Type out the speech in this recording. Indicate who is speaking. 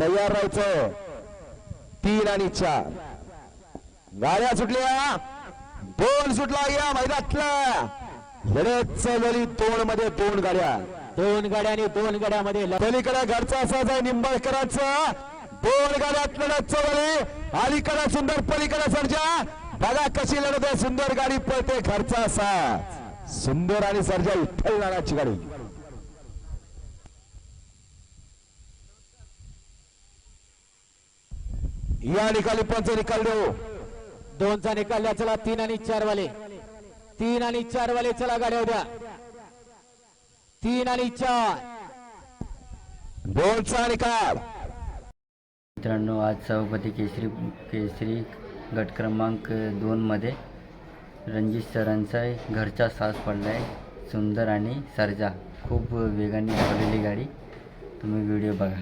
Speaker 1: तयार राहायचं. तीन आणि चार. गाड्या सुटल्या. दोन सुटला या मैदानातल्या दोन मध्ये दोन गाड्या.
Speaker 2: दोन गाड्या आणि दोन गाड्यामध्ये
Speaker 1: पलीकडे घरचा असाच आहे निंबाळकरांचा. दोन गाड्यात लढत चवली अलीकडे सुंदर पलीकडे सर्जा. बघा कशी लढत आहे. सुंदर गाडी पळते घरचा असा. सुंदर आणि सर्जा विठ्ठल नानाची गाडी. या निकाली पंच निकाल देऊ.
Speaker 2: दोनचा निकाल द्या चला तीन आणि चार वाले. तीन आणि चार वाले चला गाड्या उद्या तीन आणि चार.
Speaker 1: दोनचा निकाल.
Speaker 3: मित्रांनो आज सभापती केसरी केसरी गट क्रमांक दोनमध्ये रणजित सरांचा घरचा सास पडला आहे सुंदर आणि सर्जा. खूप वेगाने धावलेली गाडी. तुम्ही व्हिडिओ बघा.